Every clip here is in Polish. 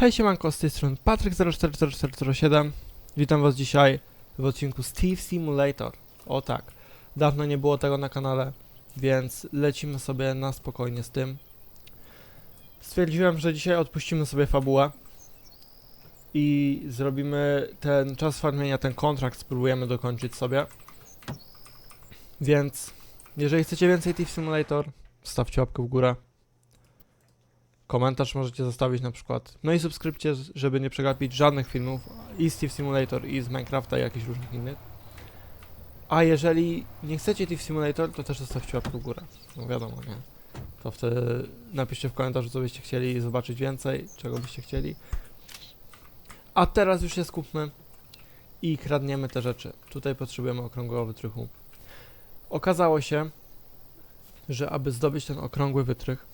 Hej siemanko, z tej strony Patryk044407 Witam was dzisiaj w odcinku Steve Simulator. O tak, dawno nie było tego na kanale, więc lecimy sobie na spokojnie z tym. Stwierdziłem, że dzisiaj odpuścimy sobie fabułę I zrobimy ten czas farmienia, ten kontrakt spróbujemy dokończyć sobie. Więc, jeżeli chcecie więcej Steve Simulator, stawcie łapkę w górę Komentarz możecie zostawić na przykład. No i subskrypcję, żeby nie przegapić żadnych filmów i z Steve Simulator, i z Minecrafta, i jakichś różnych innych. A jeżeli nie chcecie Steve Simulator, to też zostawcie łapkę w górę. No wiadomo, nie? To wtedy napiszcie w komentarzu, co byście chcieli zobaczyć więcej, czego byście chcieli. A teraz już się skupmy i kradniemy te rzeczy. Tutaj potrzebujemy okrągłego wytrychu. Okazało się, że aby zdobyć ten okrągły wytrych,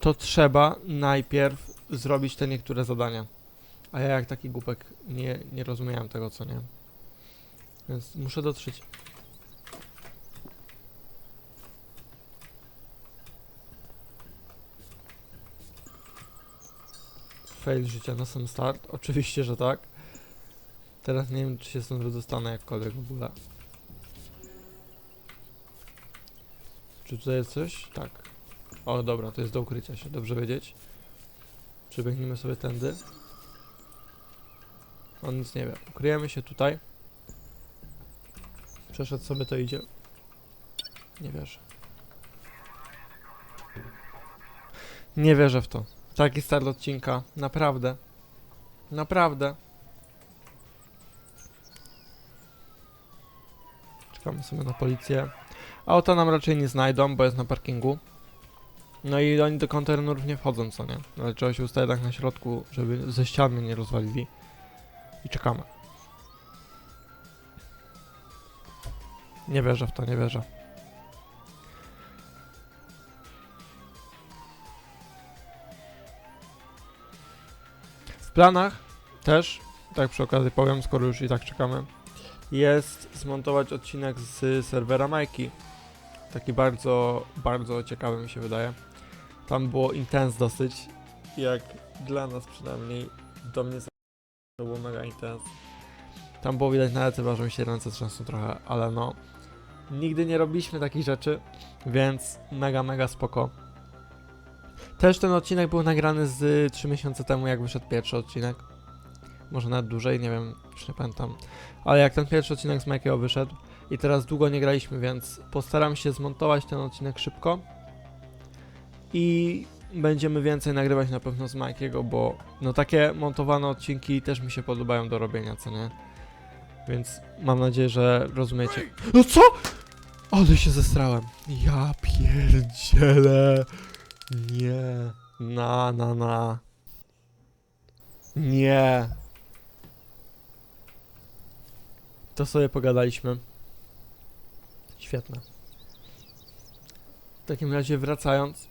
to trzeba najpierw zrobić te niektóre zadania. A ja jak taki głupek nie, nie rozumiałem tego, co nie. Więc muszę dotrzeć. Fail życia na sam start? Oczywiście, że tak. Teraz nie wiem, czy się stąd wydostanę jakkolwiek w ogóle. Czy tutaj jest coś? Tak. O, dobra, to jest do ukrycia się, dobrze wiedzieć. Przebiegniemy sobie tędy. On nic nie wie. Ukryjemy się tutaj. Przeszedł sobie, to idzie. Nie wierzę. Nie wierzę w to. Taki start odcinka. Naprawdę. Naprawdę. Czekamy sobie na policję. Auta nam raczej nie znajdą, bo jest na parkingu. No i oni do kontenerów nie wchodzą, co nie? Ale trzeba się ustawić tak na środku, żeby ze ściany nie rozwalili. I czekamy. Nie wierzę w to, nie wierzę. W planach też, tak przy okazji powiem, skoro już i tak czekamy, jest zmontować odcinek z serwera Majki. Taki bardzo, bardzo ciekawy mi się wydaje. Tam było intens dosyć, jak dla nas przynajmniej, do mnie to było mega intens. Tam było widać nawet chyba, że mi się ręce trzęsą trochę, ale no, nigdy nie robiliśmy takich rzeczy, więc mega, mega spoko. Też ten odcinek był nagrany z 3 miesiące temu, jak wyszedł pierwszy odcinek. Może nawet dłużej, nie wiem, już nie pamiętam. Ale jak ten pierwszy odcinek z Mikey'o wyszedł i teraz długo nie graliśmy, więc postaram się zmontować ten odcinek szybko i będziemy więcej nagrywać na pewno z Mikey'ego, bo no takie montowane odcinki też mi się podobają do robienia, co nie? Więc mam nadzieję, że rozumiecie. No co? Ale się zestrałem. Ja pierdzielę. Nie. Na, na, na. Nie. To sobie pogadaliśmy. Świetne. W takim razie wracając,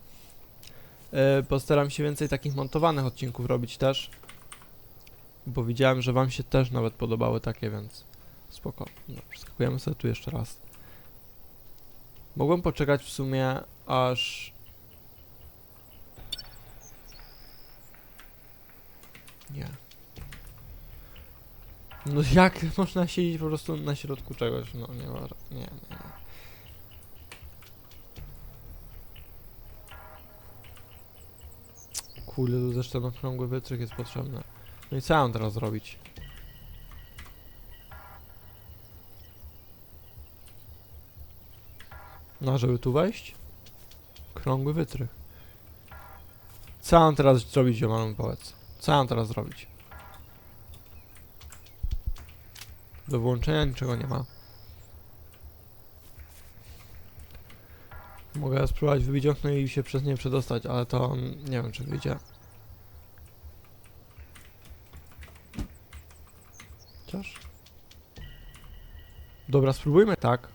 postaram się więcej takich montowanych odcinków robić też. Bo widziałem, że wam się też nawet podobały takie, więc spoko. No, przeskakujemy sobie tu jeszcze raz. Mogłem poczekać w sumie aż... Nie. No jak można siedzieć po prostu na środku czegoś? No nie, nie, nie. nie. Kurde, tu zresztą okrągły wytrych jest potrzebny. No i co mam teraz zrobić? No, żeby tu wejść? Krągły wytrych. Co mam teraz zrobić, ziomalom powiedz? Co mam teraz zrobić? Do włączenia niczego nie ma. Mogę spróbować wybić okno i się przez nie przedostać, ale to nie wiem czy wyjdzie. Chociaż... Dobra, spróbujmy tak.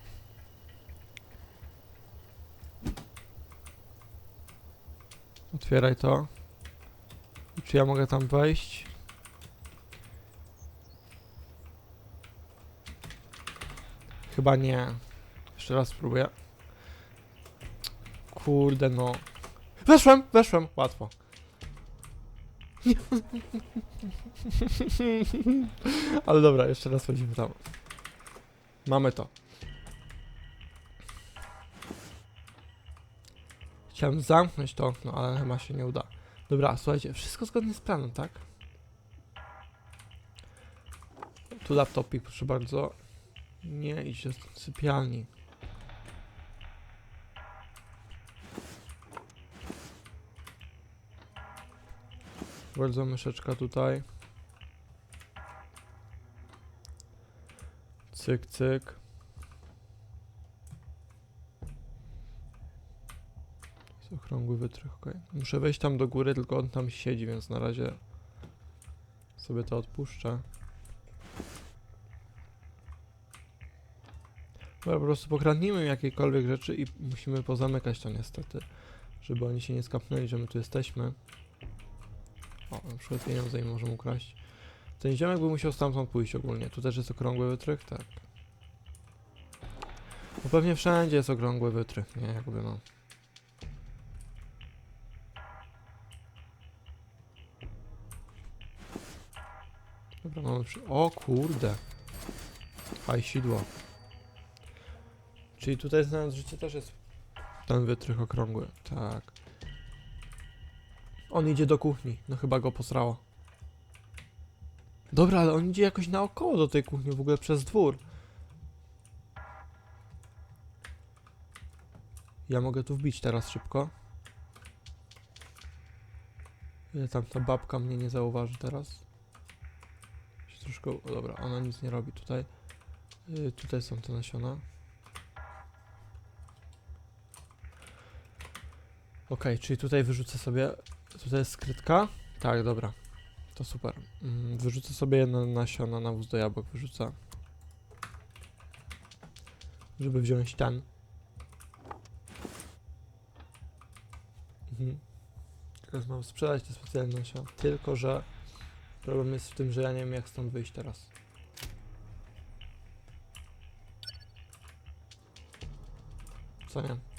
Otwieraj to. I Czy ja mogę tam wejść? Chyba nie. Jeszcze raz spróbuję. Kurde no. Weszłem, weszłem, łatwo. Ale dobra, jeszcze raz chodzimy tam. Mamy to. Chciałem zamknąć to okno, ale chyba się nie uda. Dobra, słuchajcie, wszystko zgodnie z planem, tak? Tu laptopik, proszę bardzo. Nie idź do sypialni. Bardzo myszeczka tutaj. Cyk, cyk. Jest okrągły wytrych, okej. Muszę wejść tam do góry, tylko on tam siedzi, więc na razie sobie to odpuszczę. Dobra, po prostu pokradnijmy jakiekolwiek rzeczy i musimy pozamykać to niestety, żeby oni się nie skapnęli, że my tu jesteśmy. O, na przykład pieniądze im możemy ukraść. Ten ziomek by musiał stamtąd pójść ogólnie. Tu też jest okrągły wytrych? Tak. No pewnie wszędzie jest okrągły wytrych, nie? Jakby no. Dobra, mamy przy... O kurde. Hajsidło. Czyli tutaj znając życie też jest ten wytrych okrągły. Tak. On idzie do kuchni. No chyba go posrało. Dobra, ale on idzie jakoś naokoło do tej kuchni, w ogóle przez dwór. Ja mogę tu wbić teraz szybko. Ile tam ta babka mnie nie zauważy teraz? Się troszkę... O, dobra, ona nic nie robi tutaj. Y, tutaj są te nasiona. Okej, czyli tutaj wyrzucę sobie... Tutaj jest skrytka? Tak, dobra. To super. Mm, wyrzucę sobie jedno nasiona na wóz do jabłek, wyrzucę. Żeby wziąć ten. Mhm. Teraz mam sprzedać te specjalne nasiona. Tylko, że problem jest w tym, że ja nie wiem jak stąd wyjść teraz. Co nie?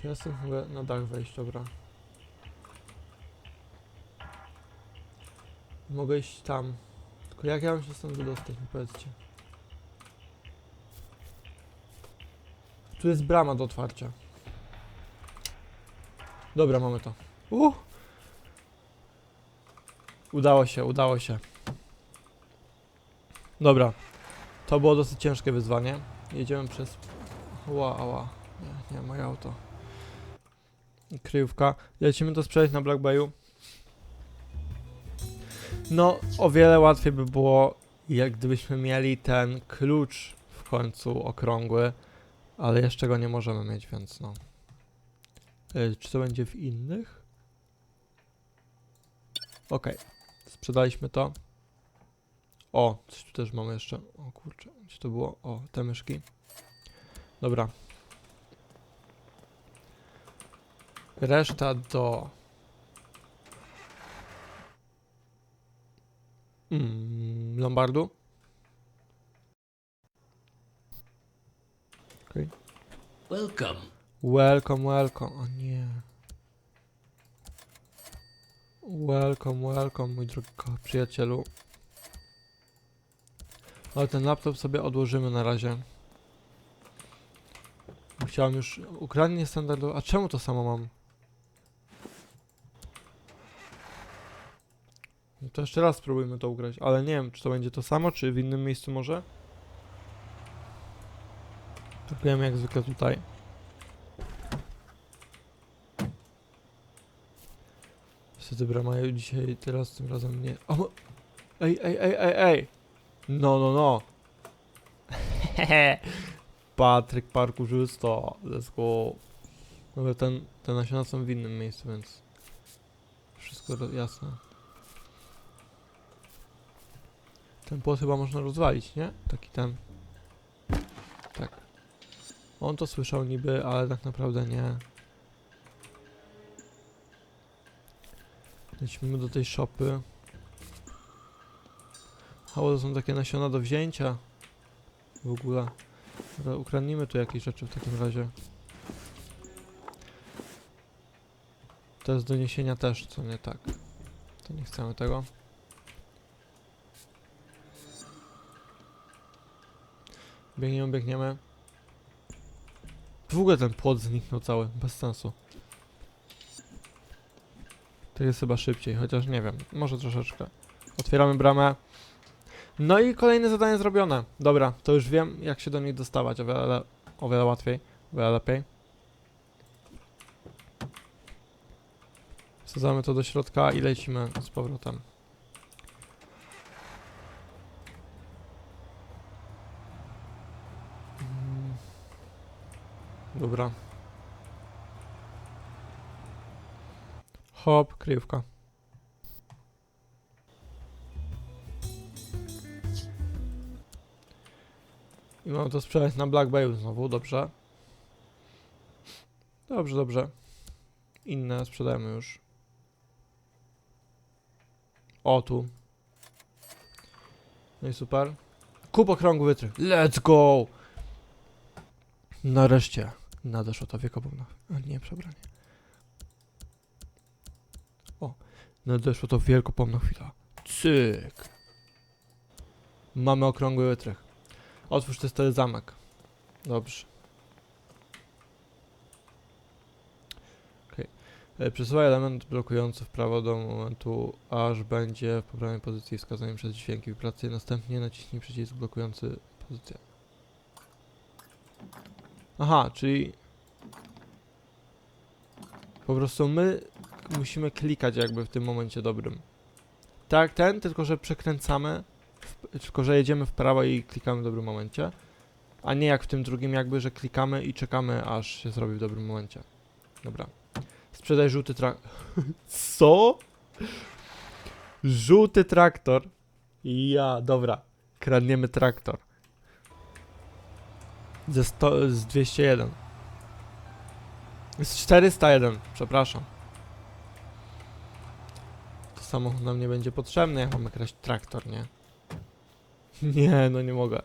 Czy ja stąd mogę na dach wejść? Dobra. Mogę iść tam. Tylko jak ja mam się stąd wydostać? Mi powiedzcie. Tu jest brama do otwarcia. Dobra, mamy to. Uh! Udało się, udało się. Dobra. To było dosyć ciężkie wyzwanie. Jedziemy przez... Ła, ała. Nie, nie, moje auto. Kryjówka. Lecimy to sprzedać na Black Bayu. No, o wiele łatwiej by było, jak gdybyśmy mieli ten klucz w końcu okrągły, ale jeszcze go nie możemy mieć, więc no. Y, czy to będzie w innych? Okej, sprzedaliśmy to. O, coś tu też mamy jeszcze. O kurczę, gdzie to było? O, te myszki. Dobra, Reszta do. Mm, Lombardu. Welcome. Welcome, welcome. O nie. Welcome, welcome, mój drogi przyjacielu. Ale ten laptop sobie odłożymy na razie. Chciałem już ukradnie standardowo. A czemu to samo mam? No to jeszcze raz spróbujmy to ugrać, ale nie wiem, czy to będzie to samo, czy w innym miejscu może. Trafiłem jak zwykle tutaj. Niestety Bramaju dzisiaj teraz tym razem nie... O! Ej, ej, ej, ej, ej! No, no, no! Patryk Parkurzysto, let's go! Ale ten, te nasiona są w innym miejscu, więc... Wszystko jasne. Ten płot chyba można rozwalić, nie? Taki ten. Tak. On to słyszał niby, ale tak naprawdę nie. Lecimy do tej szopy. O, to są takie nasiona do wzięcia. W ogóle. Ukradnijmy tu jakieś rzeczy w takim razie. To jest doniesienia też, co nie tak. To nie chcemy tego. Biegniemy, biegniemy. W ogóle ten płot zniknął cały, bez sensu. To jest chyba szybciej, chociaż nie wiem, może troszeczkę. Otwieramy bramę. No i kolejne zadanie zrobione. Dobra, to już wiem, jak się do nich dostawać. O wiele, o wiele łatwiej, o wiele lepiej. Wsadzamy to do środka i lecimy z powrotem. Dobra. Hop, kryjówka. I mam to sprzedać na Black Bay znowu, dobrze. Dobrze, dobrze. Inne sprzedajemy już. O, tu. No i super. Kup okrągły wytrych. Let's go! Nareszcie nadeszła ta wiekopomna. A nie, przebranie. O, nadeszła to wielkopomna chwila. Cyk. Mamy okrągły wytrych. Otwórz ten stary zamek. Dobrze. Okay. Przesuwaj element blokujący w prawo do momentu, aż będzie w poprawnej pozycji wskazanym przez dźwięki wibracje. Następnie naciśnij przycisk blokujący pozycję. Aha, czyli po prostu my musimy klikać jakby w tym momencie dobrym. Tak, ten, tylko że przekręcamy w, tylko że jedziemy w prawo i klikamy w dobrym momencie, a nie jak w tym drugim jakby, że klikamy i czekamy aż się zrobi w dobrym momencie. Dobra. Sprzedaj żółty traktor. Co? Żółty traktor? Ja, dobra. Kradniemy traktor. Ze, sto, z 201. Z 401, przepraszam. To samochód nam nie będzie potrzebny, jak mamy kraść traktor, nie? Nie, no nie mogę.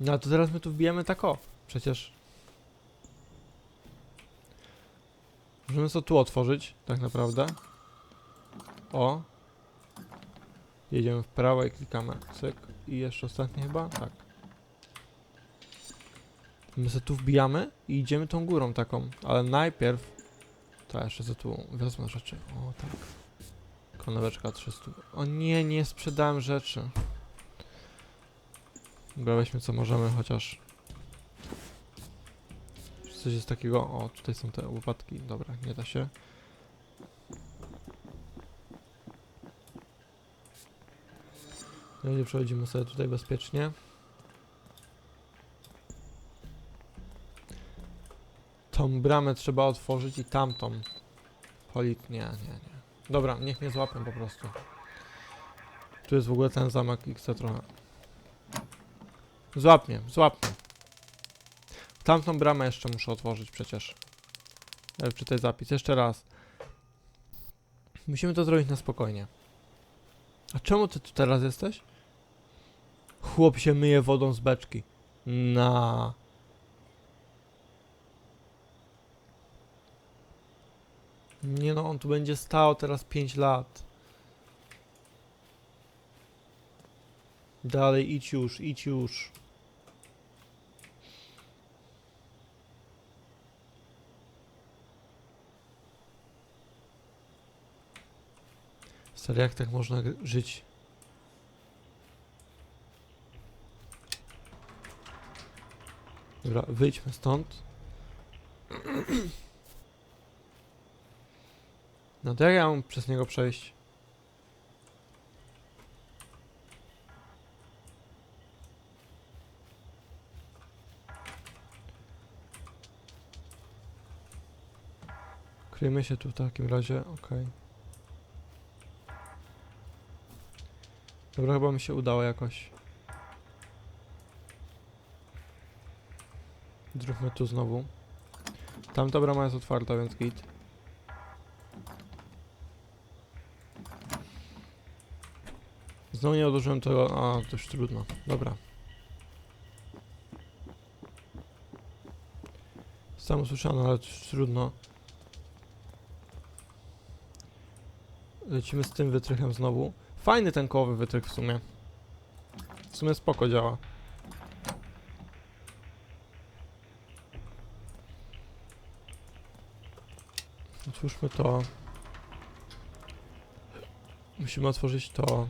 No to teraz my tu wbijemy tak o. Przecież... Możemy sobie tu otworzyć, tak naprawdę. O. Jedziemy w prawo i klikamy. Cyk. I jeszcze ostatni chyba? Tak. My sobie tu wbijamy i idziemy tą górą taką. Ale najpierw... To jeszcze sobie tu wezmę rzeczy. O, tak. Koneweczka 300. O nie, nie sprzedałem rzeczy. Dobra, weźmy co możemy, chociaż... Coś jest takiego... O, tutaj są te łopatki. Dobra, nie da się. No i przechodzimy sobie tutaj bezpiecznie. Tą bramę trzeba otworzyć i tamtą. Polit... Nie, nie, nie. Dobra, niech mnie złapią po prostu. Tu jest w ogóle ten zamek XC trochę. Złap mnie, złap mnie. Tamtą bramę jeszcze muszę otworzyć przecież. E, Czytaj zapis, jeszcze raz. Musimy to zrobić na spokojnie. A czemu ty tu teraz jesteś? Chłop się myje wodą z beczki. Na. Nie no, on tu będzie stał teraz 5 lat. Dalej, idź już, idź już. Stary, jak tak można żyć? Dobra, wyjdźmy stąd. No to jak ja mam przez niego przejść? Kryjmy się tu w takim razie, okej. Dobra, chyba mi się udało jakoś. Zróbmy tu znowu. Tamta brama jest otwarta, więc git. Znowu nie odłożyłem tego, a to już trudno. Dobra. Sam usłyszano, ale to już trudno. Lecimy z tym wytrychem znowu. Fajny ten kołowy wytrych w sumie. W sumie spoko działa. Otwórzmy to. Musimy otworzyć to.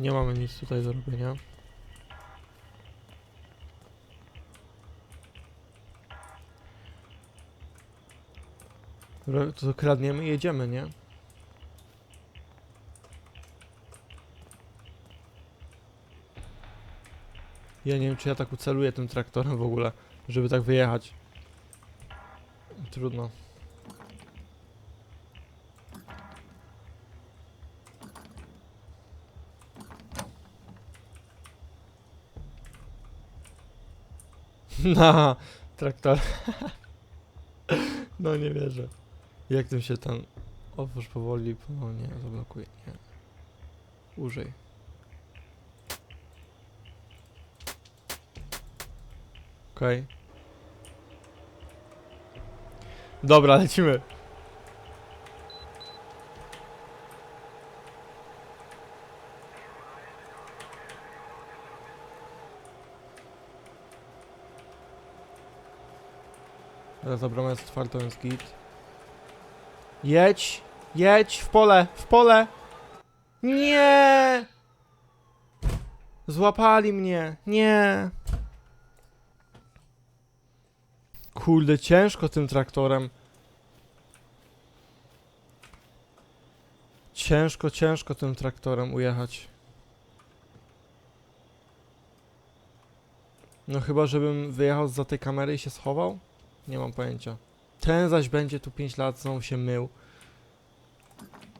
Nie mamy nic tutaj do robienia. To kradniemy i jedziemy, nie? Ja nie wiem, czy ja tak uceluję tym traktorem w ogóle, żeby tak wyjechać. Trudno. Na traktor. no nie wierzę. Jak tym się ten otwórz powoli, powolnie zablokuje. Nie. Użyj. Okej. Dobra, lecimy. Teraz dobra, jest otwarta, więc git. Jedź! Jedź! W pole! W pole! Nie! Złapali mnie! Nie! Kurde, ciężko tym traktorem. Ciężko, ciężko tym traktorem ujechać. No chyba, żebym wyjechał za tej kamery i się schował? Nie mam pojęcia. Ten zaś będzie tu 5 lat, znowu się mył.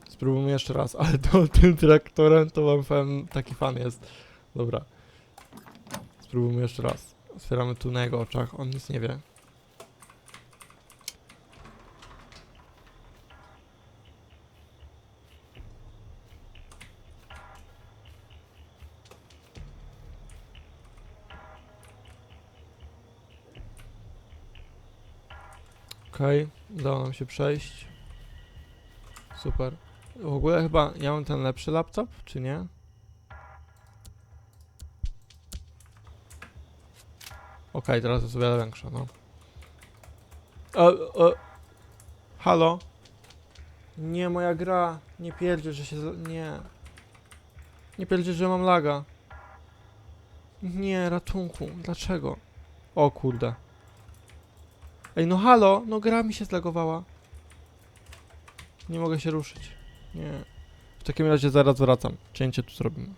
Spróbujmy jeszcze raz, ale to tym traktorem to wam powiem, taki fan jest. Dobra. Spróbujmy jeszcze raz. Otwieramy tu na jego oczach, on nic nie wie. Okej, udało nam się przejść. Super. W ogóle chyba ja mam ten lepszy laptop, czy nie? Okej, teraz jest o wiele większa, no. E, e. Halo? Nie, moja gra. Nie pierdziel, że się... Nie. Nie pierdziel, że mam laga. Nie, ratunku. Dlaczego? O kurde. Ej, no halo, no gra mi się zlagowała. Nie mogę się ruszyć. Nie. W takim razie zaraz wracam. Cięcie tu zrobimy.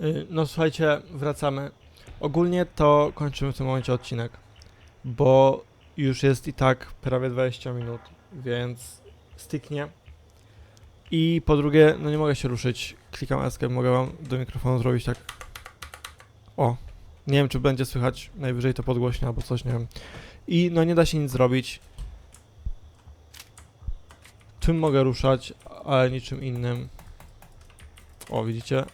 Yy, no słuchajcie, wracamy. Ogólnie to kończymy w tym momencie odcinek, bo już jest i tak prawie 20 minut, więc styknie. I po drugie, no nie mogę się ruszyć. Klikam escape, mogę wam do mikrofonu zrobić tak. O, nie wiem, czy będzie słychać, najwyżej to podgłośnie albo coś, nie wiem. I no nie da się nic zrobić. Tym mogę ruszać, ale niczym innym. O, widzicie?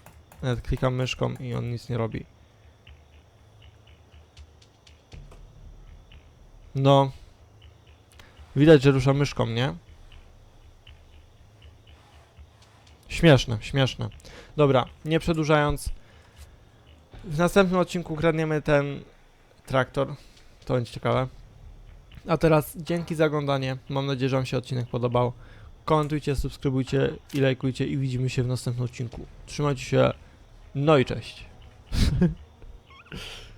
Nawet klikam myszką i on nic nie robi. No. Widać, że rusza myszką, nie? Śmieszne, śmieszne. Dobra, nie przedłużając. W następnym odcinku kradniemy ten traktor. To będzie ciekawe. A teraz dzięki za oglądanie. Mam nadzieję, że Wam się odcinek podobał. Komentujcie, subskrybujcie i lajkujcie i widzimy się w następnym odcinku. Trzymajcie się. No i cześć.